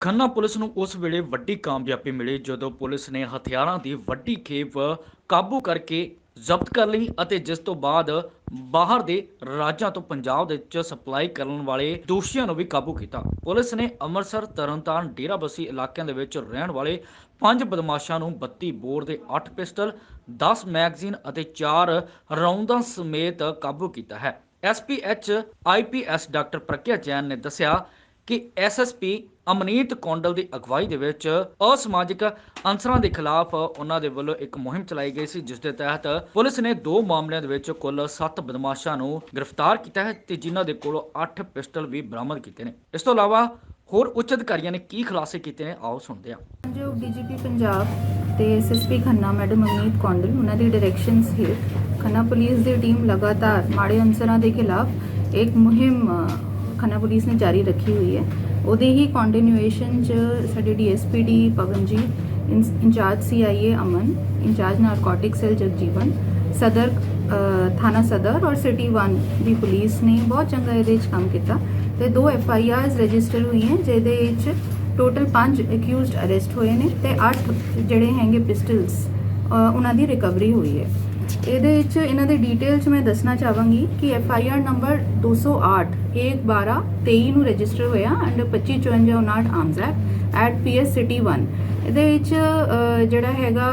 Khanna police ਨੂੰ ਉਸ ਵੇਲੇ ਵੱਡੀ ਕਾਮਯਾਬੀ ਮਿਲੀ ਜਦੋਂ ਪੁਲਿਸ ਨੇ ਹਥਿਆਰਾਂ ਦੀ ਵੱਡੀ ਖੇਪ ਕਾਬੂ ਕਰਕੇ ਜ਼ਬਤ ਕਰ ਲਈ ਅਤੇ ਜਿਸ ਤੋਂ ਬਾਅਦ ਬਾਹਰ ਦੇ ਰਾਜਾਂ ਤੋਂ ਪੰਜਾਬ ਦੇ ਵਿੱਚ ਸਪਲਾਈ ਕਰਨ ਵਾਲੇ ਦੋਸ਼ੀਆਂ ਨੂੰ ਵੀ ਕਾਬੂ ਕੀਤਾ। ਪੁਲਿਸ ਨੇ ਅੰਮ੍ਰਿਤਸਰ, ਤਰਨਤਾਰਨ, ਡੇਰਾਬੱਸੀ ਇਲਾਕਿਆਂ ਦੇ ਵਿੱਚ ਰਹਿਣ ਵਾਲੇ ਪੰਜ ਬਦਮਾਸ਼ਾਂ ਨੂੰ 32 ਬੋਰ ਦੇ 8 ਪਿਸਟਲ 10 ਮੈਗਜ਼ੀਨ ਅਤੇ 4 ਰੌਂਦਾਂ ਸਮੇਤ ਕਾਬੂ ਕੀਤਾ ਹੈ। SPH IPS doctor Pragya Jain ਨੇ ਦੱਸਿਆ ਕਿ ਐਸਐਸਪੀ ਅਮਨੀਤ ਕੌਂਡਲ ਦੀ ਅਗਵਾਈ ਦੇ ਵਿੱਚ ਅਸਮਾਜਿਕ ਅਨਸਰਾਂ ਦੇ ਖਿਲਾਫ ਉਹਨਾਂ ਦੇ ਵੱਲੋਂ ਇੱਕ ਮੁਹਿੰਮ ਚਲਾਈ ਗਈ ਸੀ ਜਿਸ ਦੇ ਤਹਿਤ ਪੁਲਿਸ ਨੇ ਦੋ ਮਾਮਲਿਆਂ ਦੇ ਵਿੱਚ ਕੁੱਲ 7 ਬਦਮਾਸ਼ਾਂ ਨੂੰ ਗ੍ਰਿਫਤਾਰ ਕੀਤਾ ਹੈ ਤੇ ਜਿਨ੍ਹਾਂ ਦੇ ਕੋਲੋਂ 8 ਪਿਸਟਲ ਵੀ ਬਰਾਮਦ ਕੀਤੇ ਨੇ। ਇਸ ਤੋਂ ਇਲਾਵਾ ਹੋਰ ਉੱਚ ਅਧਿਕਾਰੀਆਂ ਨੇ ਕੀ ਖੁਲਾਸੇ ਕੀਤੇ ਨੇ, ਆਓ ਸੁਣਦੇ ਹਾਂ। ਜੋ ਡੀਜੀਪੀ ਪੰਜਾਬ ਤੇ ਐਸਐਸਪੀ ਖੰਨਾ ਮੈਡਮ ਅਮਨੀਤ ਕੌਂਡਲ, ਉਹਨਾਂ ਦੀ ਡਾਇਰੈਕਸ਼ਨਸ ਹੇਠ ਖੰਨਾ ਪੁਲਿਸ ਦੀ ਟੀਮ ਲਗਾਤਾਰ ਮਾੜੇ ਅਨਸਰਾਂ ਦੇ ਖਿਲਾਫ ਇੱਕ ਮੁਹਿੰਮ ਖੰਨਾ ਪੁਲਿਸ ਨੇ ਜਾਰੀ ਰੱਖੀ ਹੋਈ ਹੈ। ਉਹਦੇ ਹੀ ਕੰਟੀਨਿਊਏਸ਼ਨ ਚ ਸਾਡੇ DSPD Pawanjit ਇੰਸ- in charge CIA Aman, in charge narcotic cell Jagjivan, ਸਦਰ ਥਾਣਾ ਸਦਰ ਔਰ ਸਿਟੀ 1 ਦੀ ਪੁਲਿਸ ਨੇ ਬਹੁਤ ਚੰਗਾ ਇਹਦੇ ਵਿੱਚ ਕੰਮ ਕੀਤਾ ਤੇ ਦੋ ਐਫ ਆਈ ਆਰਸ ਰਜਿਸਟਰ ਹੋਈਆਂ, ਜਿਹਦੇ ਵਿੱਚ ਟੋਟਲ 5 ਅਕਿਊਜ਼ਡ ਅਰੈਸਟ ਹੋਏ ਨੇ ਤੇ 8 ਜਿਹੜੇ ਹੈਗੇ ਪਿਸਟਲਸ ਉਹਨਾਂ ਦੀ ਰਿਕਵਰੀ ਹੋਈ ਹੈ। ਇਹਦੇ ਵਿੱਚ ਇਹਨਾਂ ਦੇ ਡਿਟੇਲਸ ਮੈਂ ਦੱਸਣਾ ਚਾਹਾਂਗੀ ਕਿ ਐਫ ਆਈ ਆਰ ਨੰਬਰ 208 1 12 23 ਨੂੰ ਰਜਿਸਟਰ ਹੋਇਆ under 25 54 59 arms act at PS city 1 ਇਹਦੇ ਵਿੱਚ ਜਿਹੜਾ ਹੈਗਾ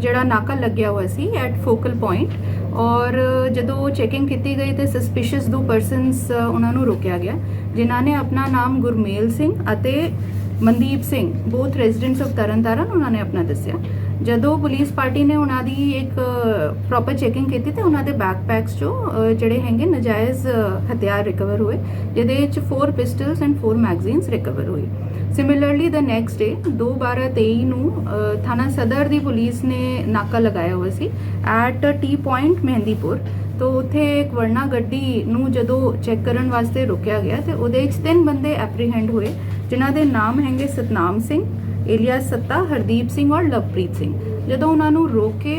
ਜਿਹੜਾ ਨਾਕਾ ਲੱਗਿਆ ਹੋਇਆ ਸੀ ਐਟ ਫੋਕਲ ਪੁਆਇੰਟ ਔਰ ਜਦੋਂ ਚੈਕਿੰਗ ਕੀਤੀ ਗਈ ਤੇ ਸਸਪੀਸ਼ੀਅਸ ਦੋ ਪਰਸਨਸ ਉਹਨਾਂ ਨੂੰ ਰੋਕਿਆ ਗਿਆ, ਜਿਨ੍ਹਾਂ ਨੇ ਆਪਣਾ ਨਾਮ ਗੁਰਮੇਲ ਸਿੰਘ ਅਤੇ Mandeep Singh both residents of Tarntaran, ਉਹਨਾਂ ਨੇ ਆਪਣਾ ਦੱਸਿਆ। ਜਦੋਂ ਪੁਲਿਸ ਪਾਰਟੀ ਨੇ ਉਹਨਾਂ ਦੀ ਇੱਕ ਪ੍ਰੋਪਰ ਚੈਕਿੰਗ ਕੀਤੀ ਤੇ ਉਹਨਾਂ ਦੇ ਬੈਕਪੈਕਸ ਚੋਂ ਜਿਹੜੇ ਹੈਗੇ ਨਜਾਇਜ਼ ਹਥਿਆਰ ਰਿਕਵਰ ਹੋਏ, ਜਿਹਦੇ ਵਿੱਚ 4 ਪਿਸਟਲਸ ਐਂਡ 4 ਮੈਗਜ਼ੀਨਸ ਰਿਕਵਰ ਹੋਏ। ਸਿਮਿਲਰਲੀ ਦ ਨੈਕਸਟ ਡੇ 2/12/23 ਨੂੰ ਥਾਣਾ ਸਦਰ ਦੀ ਪੁਲਿਸ ਨੇ ਨਾਕਾ ਲਗਾਇਆ ਹੋਇਆ ਸੀ ਐਟ ਟੀ ਪੁਆਇੰਟ ਮਹਿੰਦੀਪੁਰ। ਤੋਂ ਉੱਥੇ ਇੱਕ ਵਰਨਾ ਗੱਡੀ ਨੂੰ ਜਦੋਂ ਚੈੱਕ ਕਰਨ ਵਾਸਤੇ ਰੋਕਿਆ ਗਿਆ ਤੇ ਉਹਦੇ ਵਿੱਚ ਤਿੰਨ ਬੰਦੇ ਐਪਰੀਹੈਂਡ ਹੋਏ ਜਿਨ੍ਹਾਂ ਦੇ ਨਾਮ ਹੈਗੇ ਸਤਨਾਮ ਸਿੰਘ ਇਲੀਆਸ ਸੱਤਾ ਹਰਦੀਪ ਸਿੰਘ ਔਰ ਲਵਪ੍ਰੀਤ ਸਿੰਘ ਜਦੋਂ ਉਹਨਾਂ ਨੂੰ ਰੋਕ ਕੇ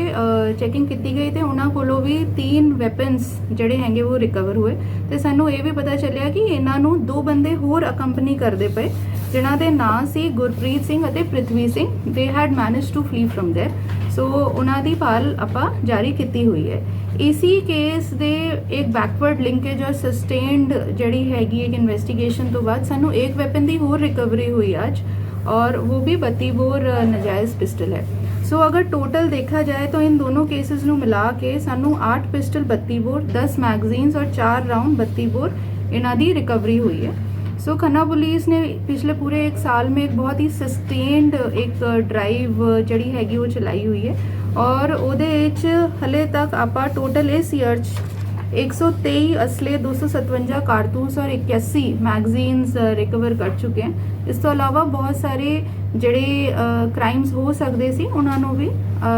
ਚੈਕਿੰਗ ਕੀਤੀ ਗਈ ਤੇ ਉਹਨਾਂ ਕੋਲੋਂ ਵੀ ਤਿੰਨ ਵੈਪਨਸ ਜਿਹੜੇ ਹੈਗੇ ਉਹ ਰਿਕਵਰ ਹੋਏ ਤੇ ਸਾਨੂੰ ਇਹ ਵੀ ਪਤਾ ਚੱਲਿਆ ਕਿ ਇਹਨਾਂ ਨੂੰ ਦੋ ਬੰਦੇ ਹੋਰ ਅਕੰਪਨੀ ਕਰਦੇ ਪਏ ਜਿਨ੍ਹਾਂ ਦੇ ਨਾਂ ਸੀ ਗੁਰਪ੍ਰੀਤ ਸਿੰਘ ਅਤੇ ਪ੍ਰਿਥਵੀ ਸਿੰਘ ਦੇ had manage to flee from there ਸੋ ਉਹਨਾਂ ਦੀ ਭਾਲ ਆਪਾਂ ਜਾਰੀ ਕੀਤੀ ਹੋਈ ਹੈ ਇਸੀ ਕੇਸ ਦੇ ਇੱਕ ਬੈਕਵਰਡ ਲਿੰਕੇਜ ਔਰ ਸਸਟੇਨਡ ਜਿਹੜੀ ਹੈਗੀ ਇੱਕ ਇਨਵੈਸਟੀਗੇਸ਼ਨ ਤੋਂ ਬਾਅਦ ਸਾਨੂੰ ਇੱਕ ਵੈਪਨ ਦੀ ਹੋਰ ਰਿਕਵਰੀ ਹੋਈ ਅੱਜ और वो भी बत्ती बोर नजायज़ पिस्टल है सो अगर टोटल देखा जाए तो इन दोनों केसेस ਨੂੰ ਮਿਲਾ ਕੇ ਸਾਨੂੰ 8 ਪਿਸਟਲ 32 ਬੋਰ 10 ਮੈਗਜ਼ੀਨਸ ਔਰ 4 ਰਾਉਂਡ 32 ਬੋਰ ਇਹਨਾਂ ਦੀ ਰਿਕਵਰੀ हुई है सो खन्ना पुलिस ने पिछले पूरे एक साल में एक बहुत ही सस्टेन्ड एक ड्राइव ਜਿਹੜੀ ਹੈਗੀ ਉਹ ਚਲਾਈ ਹੋਈ ਹੈ ਔਰ ਉਹਦੇ ਵਿੱਚ ਹਲੇ ਤੱਕ ਆਪਾਂ ਟੋਟਲ ਇਸ ਈਅਰ 'ਚ 123 ਅਸਲੇ 257 ਕਾਰਤੂਸ ਔਰ 81 ਮੈਗਜ਼ੀਨਸ ਰਿਕਵਰ ਕਰ ਚੁੱਕੇ ਹਨ ਇਸ ਤੋਂ ਇਲਾਵਾ ਬਹੁਤ ਸਾਰੇ ਜਿਹੜੇ ਕ੍ਰਾਈਮਸ ਹੋ ਸਕਦੇ ਸੀ ਉਹਨਾਂ ਨੂੰ ਵੀ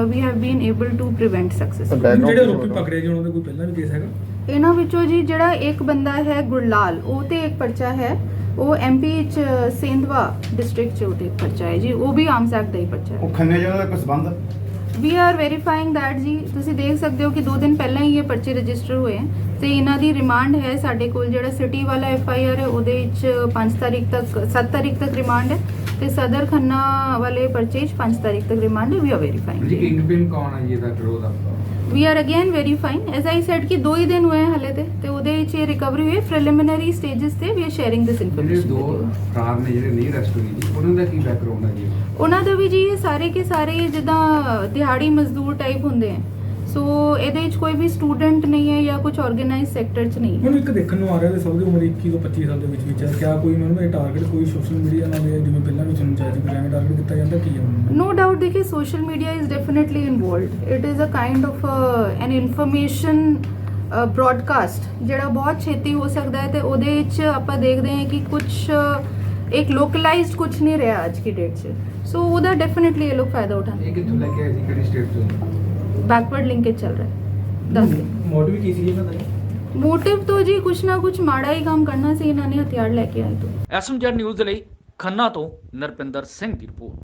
we have been able to prevent success ਜਿਹੜੇ ਆਰੋਪੀ ਪਕੜੇ ਜੀ ਉਹਨਾਂ ਦਾ ਕੋਈ ਪਹਿਲਾਂ ਵੀ ਕੇਸ ਹੈਗਾ ਇਹਨਾਂ ਵਿੱਚੋਂ ਜੀ ਜਿਹੜਾ ਇੱਕ ਬੰਦਾ ਹੈ ਗੁਰਲਾਲ ਉਹ ਤੇ ਇੱਕ ਪਰਚਾ ਹੈ। ਉਹ ਐਮਪੀ ਚ ਸੇਂਦਵਾ ਡਿਸਟ੍ਰਿਕਟ ਚ ਇੱਕ ਪਰਚਾ ਹੈ ਜੀ ਉਹ ਵੀ ਆਰਮਸ ਐਕਟ ਦਾ ਹੀ ਪਰਚਾ ਹੈ। ਉਹ ਖੰਨੇ ਜਿਹੜਾ ਕੋਈ ਸਬੰਧ? ਵੀ ਆਰ ਵੈਰੀਫਾਈਂਗ that ਜੀ ਤੁਸੀਂ ਦੇਖ ਸਕਦੇ ਹੋ ਕਿ 2 ਦਿਨ ਪਹਿਲਾਂ ਹੀ ਇਹ ਪਰਚੇ ਰਜਿਸਟਰ ਹੋਏ ਹੈ ਤੇ ਇਹਨਾਂ ਦੀ ਰਿਮਾਂਡ ਹੈ ਸਾਡੇ ਕੋਲ ਜਿਹੜਾ ਸਿਟੀ ਵਾਲਾ ਐਫ ਆਈ ਆਰ ਹੈ ਉਹਦੇ ਵਿੱਚ 5 ਤਾਰੀਖ ਤੱਕ 7 ਤਾਰੀਖ ਤੱਕ ਰਿਮਾਂਡ ਹੈ ਤੇ ਸਦਰ ਖੰਨਾ ਵਾਲੇ ਪਰਚੇ 'ਚ 5 ਤਾਰੀਖ ਤੱਕ ਰਿਮਾਂਡ ਹੈ ਵੀ ਆਰ ਜੀ ਵੈਰੀਫਾਈਂਗ ਕਿੰਗ ਪਿਨ ਕੌਣ ਹੈ ਜੀ ਇਹਦਾ ਗਰੋਹ ਦਾ we are again verifying as I said ਕਿ ਦੋ ਹੀ ਦਿਨ ਹੋਏ ਹਲੇ ਤੇ ਤੇ ਉਹਦੇ ਇਹ ਰਿਕਵਰੀ ਹੋਈ ਪ੍ਰੀਲਿਮਿਨਰੀ ਸਟੇजेस ਤੇ ਵੀ ਆਰ ਸ਼ੇਅਰਿੰਗ ਦਿਸ ਜਿਹੜੇ ਇਨਫੋਰਮੇਸ਼ਨ ਦੋ ਫਰਾਰ ਨੇ ਜਿਹੜੇ ਨਹੀਂ ਅਰੈਸਟ ਹੋਏ ਜੀ ਉਹਨਾਂ ਦਾ ਕੀ ਬੈਕਗ੍ਰਾਉਂਡ ਹੈ ਜੀ ਉਹਨਾਂ ਦਾ ਵੀ ਜੀ ਇਹ ਸਾਰੇ ਕੇ ਸਾਰੇ ਜਿੱਦਾਂ ਦਿਹਾੜੀ ਮਜ਼ਦੂਰ ਟਾਈਪ ਹੁੰਦੇ ਆ ਸੋ ਇਹਦੇ ਵਿੱਚ ਕੋਈ ਵੀ ਸਟੂਡੈਂਟ ਨਹੀਂ ਹੈ ਜਾਂ ਕੁਝ ਆਰਗੇਨਾਈਜ਼ ਸੈਕਟਰ 'ਚ ਨਹੀਂ ਹੈ। ਇੱਕ ਦੇਖਣ ਨੂੰ ਆ ਰਿਹਾ ਵੀ ਸਭ ਦੀ ਉਮਰ 21 ਤੋਂ 25 ਸਾਲ ਦੇ ਵਿੱਚ ਵਿੱਚ ਹੈ। ਕੋਈ ਉਹਨਾਂ ਇਹ ਟਾਰਗੇਟ ਕੋਈ ਸੋਸ਼ਲ ਮੀਡੀਆ ਨਾਲ ਹੈ ਜਿਵੇਂ ਪਹਿਲਾਂ ਵੀ ਤੁਹਾਨੂੰ ਚਾਹੀਦੀ ਕਿ ਐਵੇਂ ਟਾਰਗੇਟ ਕੀਤਾ ਜਾਂਦਾ ਕੀ ਹੈ ਨੋ ਡਾਊਟ ਦੇਖੀ social media is definitely involved it is a kind of an information broadcast ਜਿਹੜਾ ਬਹੁਤ ਛੇਤੀ ਹੋ ਸਕਦਾ ਹੈ ਤੇ ਉਹਦੇ ਵਿੱਚ ਆਪਾਂ ਦੇਖਦੇ ਹਾਂ ਕਿ ਕੁਝ ਇੱਕ ਲੋਕਲਾਈਜ਼ਡ ਕੁਝ ਨਹੀਂ ਰਿਹਾ ਅੱਜ ਦੀ ਡੇਟ 'ਚ। ਸੋ ਉਹਦਾ ਡੈਫੀਨਿਟਲੀ ਇਹ ਲੋਕ ਫਾਇਦਾ ਉਠਾਉਂਦੇ ਇਹ ਕਿੱਥੋਂ ਲੈ ਕੇ ਆਏ ਸੀ? ਕਿਹੜੀ ਸਟੇਟ ਤੋਂ? ਬੈਕਵਰਡ ਲਿੰਕੇਜ ਚੱਲ ਰਿਹਾ ਹੈ। ਦੱਸ ਕੇ ਮੋਟਿਵ ਕੀ ਸੀ ਇਹਨਾਂ ਦਾ? ਮੋਟਿਵ ਤੋਂ ਜੀ ਕੁਝ ਨਾ ਕੁਝ ਮਾੜਾ ਹੀ ਕੰਮ ਕਰਨਾ ਸੀ ਇਹਨਾਂ ਨੇ ਹਥਿਆਰ ਲੈ ਕੇ ਆਏ ਤੋਂ। ਐਸਐਮਜੈਡ ਨਿਊਜ਼ ਦੇ ਲਈ ਖੰਨਾ ਤੋਂ ਨਰਪਿੰਦਰ ਸਿੰਘ ਦੀ ਰਿਪੋਰਟ।